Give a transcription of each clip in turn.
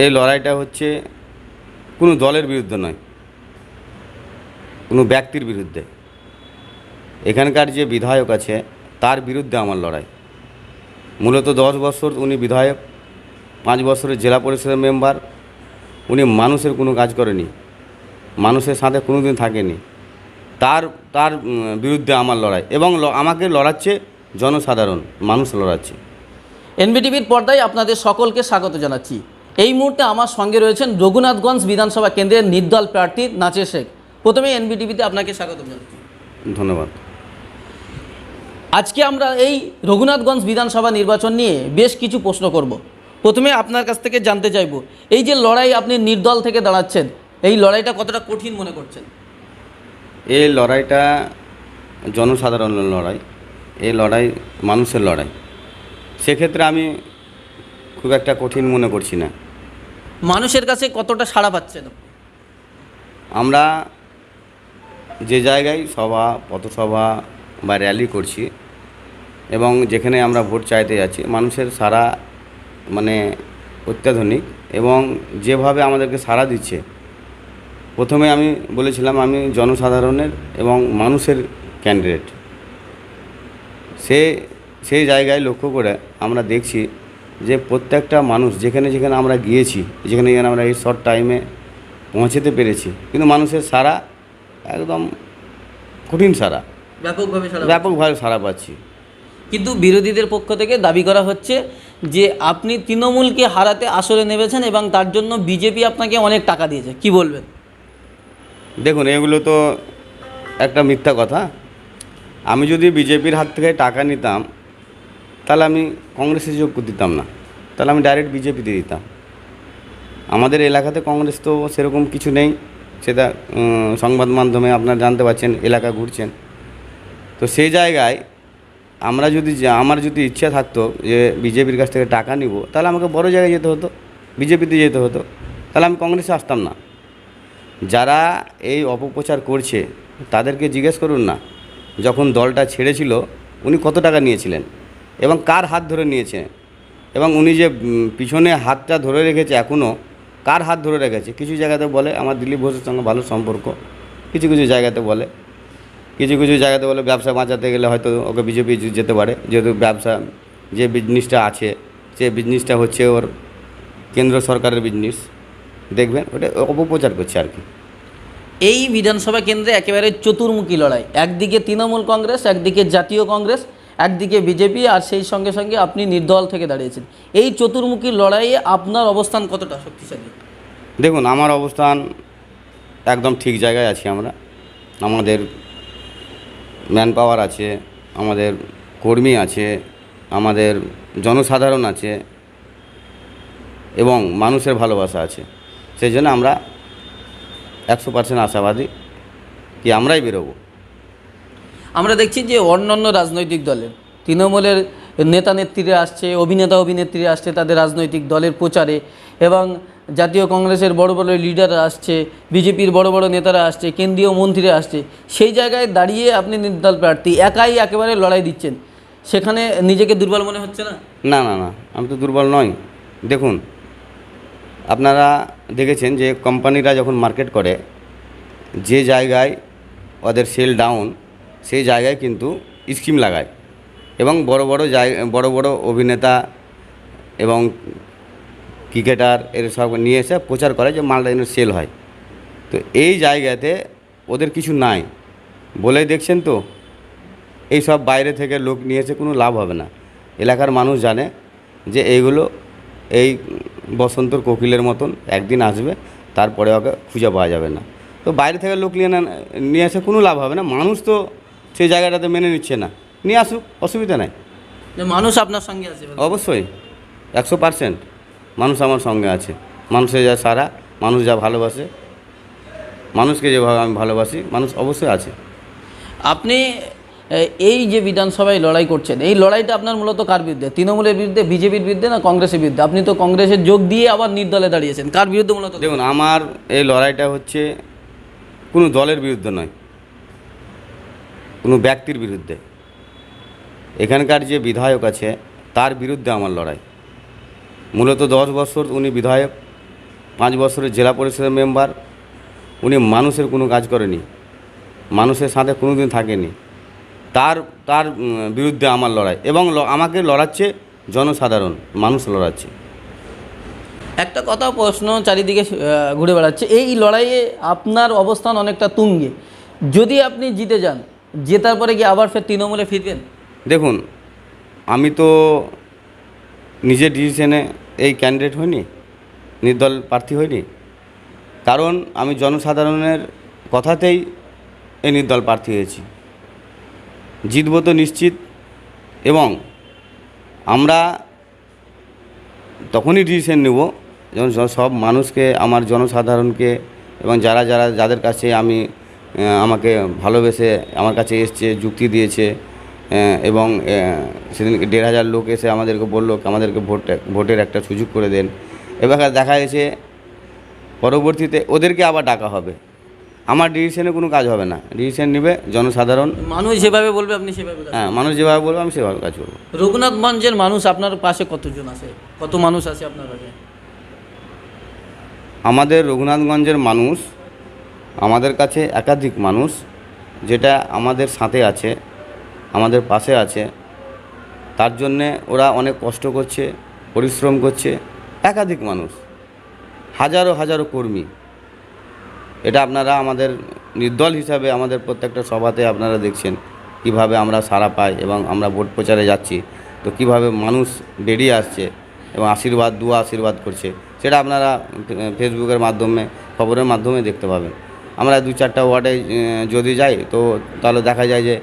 এই লড়াইটা হচ্ছে কোনো দলের বিরুদ্ধে নয়, কোনো ব্যক্তির বিরুদ্ধে। এখানকার যে বিধায়ক আছে, তার বিরুদ্ধে আমার লড়াই। মূলত দশ বছর উনি বিধায়ক, পাঁচ বছরের জেলা পরিষদের মেম্বার, উনি মানুষের কোনো কাজ করেনি, মানুষের সাথে কোনো দিন থাকেনি। তার তার বিরুদ্ধে আমার লড়াই এবং আমাকে লড়াচ্ছে জনসাধারণ, মানুষ লড়াচ্ছে। এনবিটিভির পর্দায় আপনাদের সকলকে স্বাগত জানাচ্ছি। এই মুহূর্তে আমার সঙ্গে রয়েছেন রঘুনাথগঞ্জ বিধানসভা কেন্দ্রের নির্দল প্রার্থী নাচের শেখ। প্রথমে এনবিটিভিতে আপনাকে স্বাগত জানাচ্ছি ধন্যবাদ। আজকে আমরা এই রঘুনাথগঞ্জ বিধানসভা নির্বাচন নিয়ে বেশ কিছু প্রশ্ন করব। প্রথমে আপনার কাছ থেকে জানতে চাইব এই যে লড়াই আপনি নির্দল থেকে দাঁড়াচ্ছেন এই লড়াইটা কতটা কঠিন মনে করছেন? এই লড়াইটা জনসাধারণের লড়াই এই লড়াই মানুষের লড়াই। সেক্ষেত্রে আমি খুব একটা কঠিন মনে করছি না। মানুষের কাছে কতটা সাড়া পাচ্ছেন? আমরা যে জায়গায় সভা, পথসভা বা র্যালি করছি এবং যেখানে আমরা ভোট চাইতে যাচ্ছি, মানুষের সারা মানে অত্যাধুনিক এবং যেভাবে আমাদেরকে সাড়া দিচ্ছে, প্রথমে আমি বলেছিলাম আমি জনসাধারণের এবং মানুষের ক্যান্ডিডেট সে, সেই জায়গায় লক্ষ্য করে আমরা দেখছি যে প্রত্যেকটা মানুষ যেখানে যেখানে আমরা গিয়েছি যেখানে যেখানে আমরা এই শর্ট টাইমে পৌঁছতে পেরেছি কিন্তু মানুষের সারা একদম কঠিন সারা। ব্যাপকভাবে ব্যাপকভাবে সারা পাচ্ছি। কিন্তু বিরোধীদের পক্ষ থেকে দাবি করা হচ্ছে যে আপনি তৃণমূলকে হারাতে আসরে নেমেছেন এবং তার জন্য বিজেপি আপনাকে অনেক টাকা দিয়েছে। কি বলবেন? দেখুন এগুলো তো একটা মিথ্যা কথা। আমি যদি বিজেপির হাত থেকে টাকা নিতাম তাহলে আমি কংগ্রেসে যোগ দিতাম না। তাহলে আমি ডাইরেক্ট বিজেপিতে দিতাম। আমাদের এলাকাতে কংগ্রেস তো সেরকম কিছু নেই। সেটা সংবাদ মাধ্যমে আপনারা জানতে পারছেন, এলাকা ঘুরছেন। তো সেই জায়গায় আমরা যদি আমার যদি ইচ্ছা থাকতো যে বিজেপির কাছ থেকে টাকা নিব, তাহলে আমাকে বড় জায়গায় যেতে হতো বিজেপিতে যেতে হতো। তাহলে আমি কংগ্রেসে আসতাম না। যারা এই অপপ্রচার করছে, তাদেরকে জিজ্ঞেস করুন না। যখন দলটা ছেড়েছিল, উনি কত টাকা নিয়েছিলেন? এবং কার হাত ধরে নিয়েছে? এবং উনি যে পিছনে হাতটা ধরে রেখেছে এখনও কার হাত ধরে রেখেছে? কিছু জায়গাতে বলে, আমার দিলীপ ঘোষের সঙ্গে ভালো সম্পর্ক। কিছু কিছু জায়গাতে বলে। কিছু কিছু জায়গাতে বলে ব্যবসা বাঁচাতে গেলে হয়তো ওকে বিজেপি যেতে পারে। যেহেতু ব্যবসা, যে বিজনেসটা আছে সে বিজনেসটা হচ্ছে ওর কেন্দ্র সরকারের বিজনেস দেখবেন ওটা অপপ্রচার করছে আর কি। এই বিধানসভা কেন্দ্রে একেবারে চতুর্মুখী লড়াই। একদিকে তৃণমূল কংগ্রেস, একদিকে জাতীয় কংগ্রেস একদিকে বিজেপি আর সেই সঙ্গে সঙ্গে আপনি নির্দল থেকে দাঁড়িয়েছেন। এই চতুর্মুখী লড়াইয়ে আপনার অবস্থান কতটা শক্তিশালী? দেখুন, আমার অবস্থান একদম ঠিক জায়গায় আছি আমরা। আমাদের ম্যান পাওয়ার আছে, আমাদের কর্মী আছে, আমাদের জনসাধারণ আছে, এবং মানুষের ভালোবাসা আছে। সেই জন্য আমরা একশো পার্সেন্ট আশাবাদী কি আমরাই বেরোবো। আমরা দেখছি যে অন্যান্য রাজনৈতিক দলের, তৃণমূলের নেতা নেত্রীরা আসছে, অভিনেতা অভিনেত্রীরা আসছে তাদের রাজনৈতিক দলের প্রচারে এবং জাতীয় কংগ্রেসের বড় বড় লিডাররা আসছে, বিজেপির বড় বড় নেতারা আসছে, কেন্দ্রীয় মন্ত্রীরা আসছে, সেই জায়গায় দাঁড়িয়ে আপনি নির্দল প্রার্থী, একাই একেবারে লড়াই দিচ্ছেন। সেখানে নিজেকে দুর্বল মনে হচ্ছে না? না না না, আমি তো দুর্বল নই। দেখুন, আপনারা দেখেছেন যে কোম্পানিরা যখন মার্কেট করে, যে জায়গায় ওদের সেল ডাউন সেই জায়গায় কিন্তু স্কিম লাগায় এবং বড় বড় জায়গা বড় বড় অভিনেতা এবং ক্রিকেটার এর সব নিয়ে এসে প্রচার করে যে মালটা যেন সেল হয়। তো এই জায়গাতে ওদের কিছু নাই। বলেই দেখছেন তো, এই সব বাইরে থেকে লোক নিয়ে এসে কোনো লাভ হবে না। এলাকার মানুষ জানে যে এইগুলো এই বসন্তর কোকিলের মতন একদিন আসবে, তারপরে ওকে খুঁজে পাওয়া যাবে না। তো বাইরে থেকে লোক নিয়ে নিয়ে এসে কোনো লাভ হবে না। মানুষ তো সেই জায়গাটাতে মেনে নিচ্ছে না। নিয়ে আসুক অসুবিধা নাই। যে মানুষ আপনার সঙ্গে আছে অবশ্যই একশো পার্সেন্ট মানুষ আমার সঙ্গে আছে। মানুষের যা সারা মানুষ যা ভালোবাসে মানুষকে যেভাবে আমি ভালোবাসি মানুষ অবশ্যই আছে। আপনি এই যে বিধানসভায় লড়াই করছেন এই লড়াইটা আপনার মূলত কার বিরুদ্ধে? তৃণমূলের বিরুদ্ধে বিজেপির বিরুদ্ধে না কংগ্রেসের বিরুদ্ধে? আপনি তো কংগ্রেসের যোগ দিয়ে আবার নির্দলে দাঁড়িয়েছেন। কার বিরুদ্ধে মূলত? দেখুন আমার এই লড়াইটা হচ্ছে কোনো দলের বিরুদ্ধে নয়। কোনো ব্যক্তির বিরুদ্ধে। এখানকার যে বিধায়ক আছে, তার বিরুদ্ধে আমার লড়াই। মূলত দশ বছর উনি বিধায়ক, পাঁচ বছরের জেলা পরিষদের মেম্বার, উনি মানুষের কোনো কাজ করেনি, মানুষের সাথে কোনো দিন থাকেনি। তার তার বিরুদ্ধে আমার লড়াই এবং আমাকে লড়াচ্ছে জনসাধারণ, মানুষ লড়াচ্ছে। একটা কথা প্রশ্ন চারিদিকে ঘুরে বেড়াচ্ছে, এই লড়াইয়ে আপনার অবস্থান অনেকটা তুঙ্গে। যদি আপনি জিতে যান জেতার পরে কি আবার ফের তৃণমূলে ফিরবেন? দেখুন, আমি তো নিজের ডিসিশনে এই ক্যান্ডিডেট হইনি, নির্দল প্রার্থী হইনি। কারণ আমি জনসাধারণের কথাতেই এই নির্দল প্রার্থী হয়েছি। জিতব তো নিশ্চিত এবং আমরা তখনই ডিসিশন নেব যখন সব মানুষকে, আমার জনসাধারণকে এবং যারা যারা, যাদের কাছে আমি আমাকে ভালোবেসে আমার কাছে এসছে যুক্তি দিয়েছে এবং আহ, সেদিনকে দেড় হাজার লোক এসে আমাদেরকে বলল আমাদেরকে ভোট ভোটের একটা সুযোগ করে দেন। এবার দেখা গেছে পরবর্তীতে ওদেরকে আবার ডাকা হবে। আমার ডিসিশনে কোনো কাজ হবে না। ডিসিশন নেবে জনসাধারণ। মানুষ যেভাবে বলবে আপনি সেভাবে হ্যাঁ মানুষ যেভাবে বলবে আমি সেভাবে কাজ করব। রঘুনাথগঞ্জের মানুষ আপনার পাশে কতজন আছে? কত মানুষ আছে আপনার পাশে আমাদের রঘুনাথগঞ্জের মানুষ আমাদের কাছে একাধিক মানুষ যেটা আমাদের সাথে আছে, আমাদের পাশে আছে। তার জন্যে ওরা অনেক কষ্ট করছে, পরিশ্রম করছে। একাধিক মানুষ, হাজারো হাজারো কর্মী। এটা আপনারা আমাদের নির্দল হিসাবে আমাদের প্রত্যেকটা সভাতে আপনারা দেখছেন কীভাবে আমরা সাড়া পাই এবং আমরা ভোট প্রচারে যাচ্ছি। তো কীভাবে মানুষ বেরিয়ে আসছে এবং আশীর্বাদ, দুয়া আশীর্বাদ করছে। সেটা আপনারা ফেসবুকের মাধ্যমে, খবরের মাধ্যমে দেখতে পাবেন। আমরা দু চারটা ওয়ার্ডে যদি যাই তো তাহলে দেখা যায় যে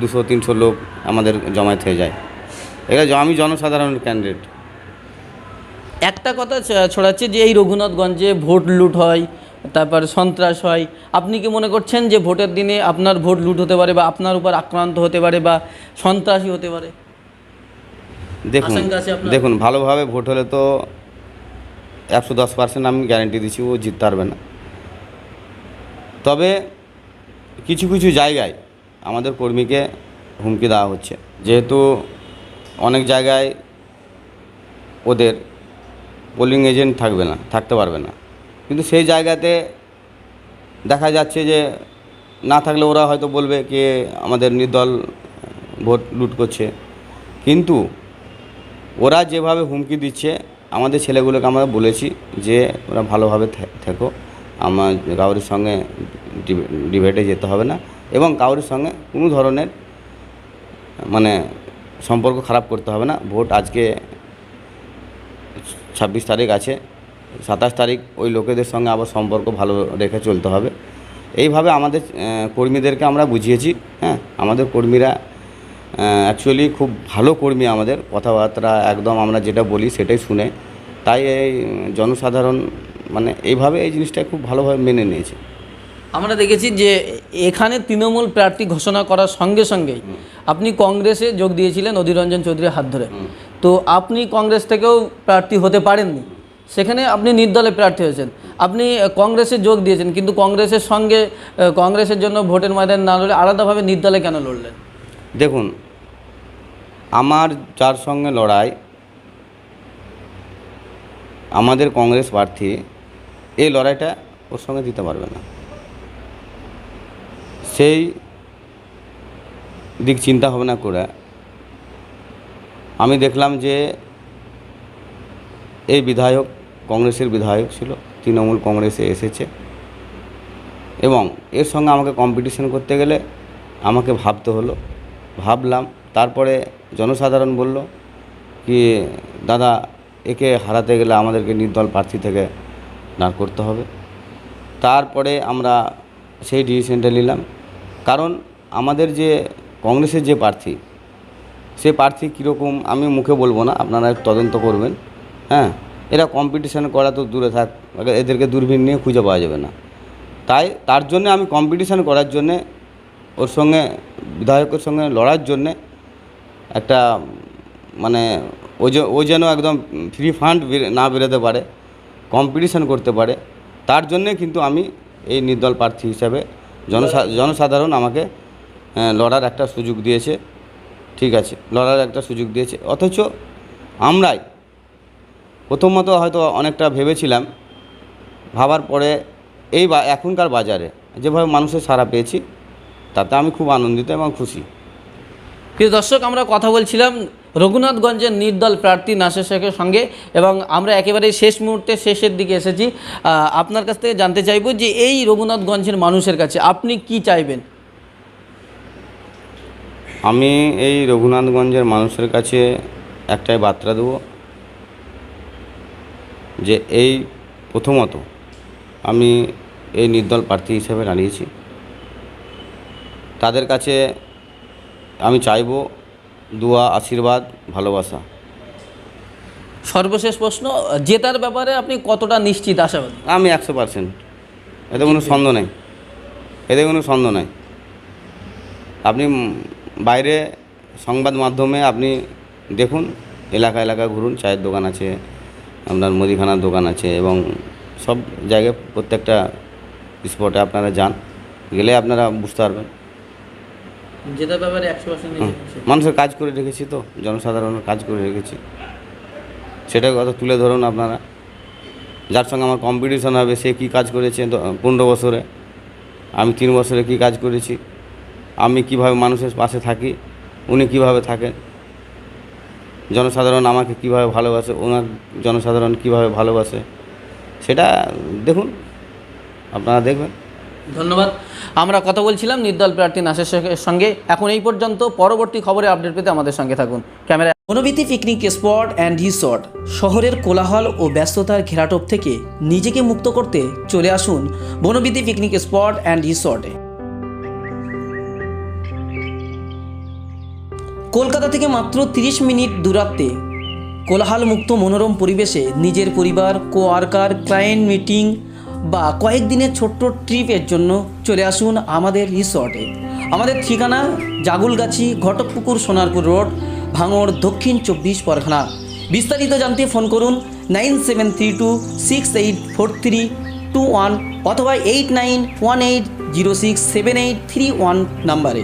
দুশো তিনশো লোক আমাদের জমায়েত হয়ে যায়। এটা আমি জনসাধারণের ক্যান্ডিডেট একটা কথা ছড়াচ্ছে যে এই রঘুনাথগঞ্জে ভোট লুট হয় তারপর সন্ত্রাস হয়। আপনি কি মনে করছেন যে ভোটের দিনে আপনার ভোট লুট হতে পারে বা আপনার উপর আক্রান্ত হতে পারে বা সন্ত্রাসী হতে পারে? দেখুন দেখুন ভালোভাবে ভোট হলে তো একশো দশ পার্সেন্ট আমি গ্যারেন্টি দিচ্ছি ও জিততে পারবে না। তবে কিছু কিছু জায়গায় আমাদের কর্মীকে হুমকি দেওয়া হচ্ছে। যেহেতু অনেক জায়গায় ওদের পোলিং এজেন্ট থাকবে না, থাকতে পারবে না। কিন্তু সেই জায়গাতে দেখা যাচ্ছে যে না থাকলে ওরা হয়তো বলবে কে আমাদের নির্দল ভোট লুট করছে। কিন্তু ওরা যেভাবে হুমকি দিচ্ছে, আমাদের ছেলেগুলোকে আমরা বলেছি যে ওরা ভালোভাবে থেকো। আমার কাউরির সঙ্গে ডিবে- ডিবেটে যেতে হবে না এবং কাউরির সঙ্গে কোনো ধরনের মানে সম্পর্ক খারাপ করতে হবে না। ভোট আজকে ছাব্বিশ তারিখ আছে, সাতাশ তারিখ ওই লোকেদের সঙ্গে আবার সম্পর্ক ভালো রেখে চলতে হবে। এইভাবে আমাদের কর্মীদেরকে আমরা বুঝিয়েছি হ্যাঁ? আমাদের কর্মীরা অ্যাকচুয়ালি খুব ভালো কর্মী আমাদের। কথাবার্তা একদম আমরা যেটা বলি সেটাই শুনে। তাই এই জনসাধারণ মানে এইভাবে এই জিনিসটা খুব ভালোভাবে মেনে নিয়েছে। আমরা দেখেছি যে এখানে তৃণমূল প্রার্থী ঘোষণা করার সঙ্গে সঙ্গেই আপনি কংগ্রেসে যোগ দিয়েছিলেন অধীররঞ্জন চৌধুরীর হাত ধরে। তো আপনি কংগ্রেস থেকেও প্রার্থী হতে পারেননি। সেখানে আপনি নির্দলে প্রার্থী হয়েছেন। আপনি কংগ্রেসে যোগ দিয়েছেন কিন্তু কংগ্রেসের সঙ্গে কংগ্রেসের জন্য ভোটের ময়দান না লড়ে আলাদাভাবে নির্দলে কেন লড়লেন? দেখুন আমার যার সঙ্গে লড়াই আমাদের কংগ্রেস প্রার্থী এই লড়াইটা ওর সঙ্গে দিতে পারবে না। সেই দিক চিন্তা ভাবনা করে আমি দেখলাম যে এই বিধায়ক কংগ্রেসের বিধায়ক ছিল, তৃণমূল কংগ্রেসে এসেছে এবং এর সঙ্গে আমাকে কম্পিটিশন করতে গেলে আমাকে ভাবতে হলো। ভাবলাম, তারপরে জনসাধারণ বলল কি, দাদা, একে হারাতে গেলে আমাদেরকে নির্দল প্রার্থী থেকে দাঁড় করতে হবে। তারপরে আমরা সেই ডিসিশনটা নিলাম। কারণ আমাদের যে কংগ্রেসের যে প্রার্থী, সে প্রার্থী কীরকম আমি মুখে বলব না, আপনারা তদন্ত করবেন। হ্যাঁ এরা কম্পিটিশন করা তো দূরে থাক, এদেরকে দূরবীন নিয়ে খুঁজে পাওয়া যাবে না। তাই তার জন্য আমি কম্পিটিশন করার জন্যে, ওর সঙ্গে, বিধায়কের সঙ্গে লড়ার জন্যে একটা মানে ও যে, ও যেন একদম ফ্রি ফান্ড না বেরোতে পারে। কম্পিটিশন করতে পারে, তার জন্যে কিন্তু আমি এই নির্দল প্রার্থী হিসাবে জনসা, জনসাধারণ আমাকে লড়ার একটা সুযোগ দিয়েছে। ঠিক আছে, লড়ার একটা সুযোগ দিয়েছে। অথচ আমরাই, প্রথমত হয়তো অনেকটা ভেবেছিলাম, ভাবার পরে এই বা, এখনকার বাজারে যেভাবে মানুষের সারা পেয়েছি, তাতে আমি খুব আনন্দিত এবং খুশি। প্রিয় দর্শক, আমরা কথা বলছিলাম রঘুনাথগঞ্জের নির্দল প্রার্থী নাসির শেখের সঙ্গে এবং আমরা একেবারে শেষ মুহূর্তে শেষের দিকে এসেছি। আপনার কাছ থেকে জানতে চাইব যে এই রঘুনাথগঞ্জের মানুষের কাছে আপনি কি চাইবেন? আমি এই রঘুনাথগঞ্জের মানুষের কাছে একটাই বার্তা দেব যে এই প্রথমত আমি এই নির্দল প্রার্থী হিসেবে দাঁড়িয়েছি। তাদের কাছে আমি চাইব দুয়া আশীর্বাদ ভালোবাসা। সর্বশেষ প্রশ্ন জেতার ব্যাপারে আপনি কতটা নিশ্চিত আশাবাদী? আমি একশো পার্সেন্ট। এতে কোনো সন্দেহ নেই। এতে কোনো সন্দেহ নেই। আপনি বাইরে সংবাদ মাধ্যমে আপনি দেখুন এলাকা এলাকা ঘুরুন চায়ের দোকান আছে আপনার মুদিখানার দোকান আছে এবং সব জায়গায় প্রত্যেকটা স্পটে আপনারা যান গেলে আপনারা বুঝতে পারবেন। জেতার ব্যাপারে একশো পার্সেন্ট মানুষের কাজ করে রেখেছি তো জনসাধারণের কাজ করে রেখেছি। সেটা কথা তুলে ধরুন আপনারা। যার সঙ্গে আমার কম্পিটিশন হবে সে কী কাজ করেছে পনেরো বছরে? আমি তিন বছরে কী কাজ করেছি? আমি কীভাবে মানুষের পাশে থাকি? উনি কীভাবে থাকেন? জনসাধারণ আমাকে কীভাবে ভালোবাসে? ওনার জনসাধারণ কীভাবে ভালোবাসে? সেটা দেখুন। আপনারা দেখবেন। ধন্যবাদ। আমরা কথা বলছিলাম নির্দল প্রার্থী নাসের সঙ্গে এখন এই পর্যন্ত পরবর্তী খবরে আপডেট পেতে আমাদের সঙ্গে থাকুন। ক্যামেরা বনবিতি পিকনিক স্পট অ্যান্ড রিসর্ট। শহরের কোলাহল ও ব্যস্ততার ঘেরাটোপ থেকে নিজেকে মুক্ত করতে চলে আসুন বনবিতি পিকনিক স্পট অ্যান্ড রিসর্টে কলকাতা থেকে মাত্র 30 মিনিট দূরত্বে কোলাহলমুক্ত মনোরম পরিবেশে নিজের পরিবার কোয়ার্কার ক্লায়েন্ট মিটিং বা কয়েকদিনের ছোট্ট ট্রিপের জন্য চলে আসুন আমাদের রিসর্টে আমাদের ঠিকানা জাগুলগাছি ঘটকপুকুর সোনারপুর রোড, ভাঙড়, দক্ষিণ চব্বিশ পরগনা। বিস্তারিত জানতে ফোন করুন nine seven three two six eight four three two one অথবা eight nine one eight zero six seven eight three one নাম্বারে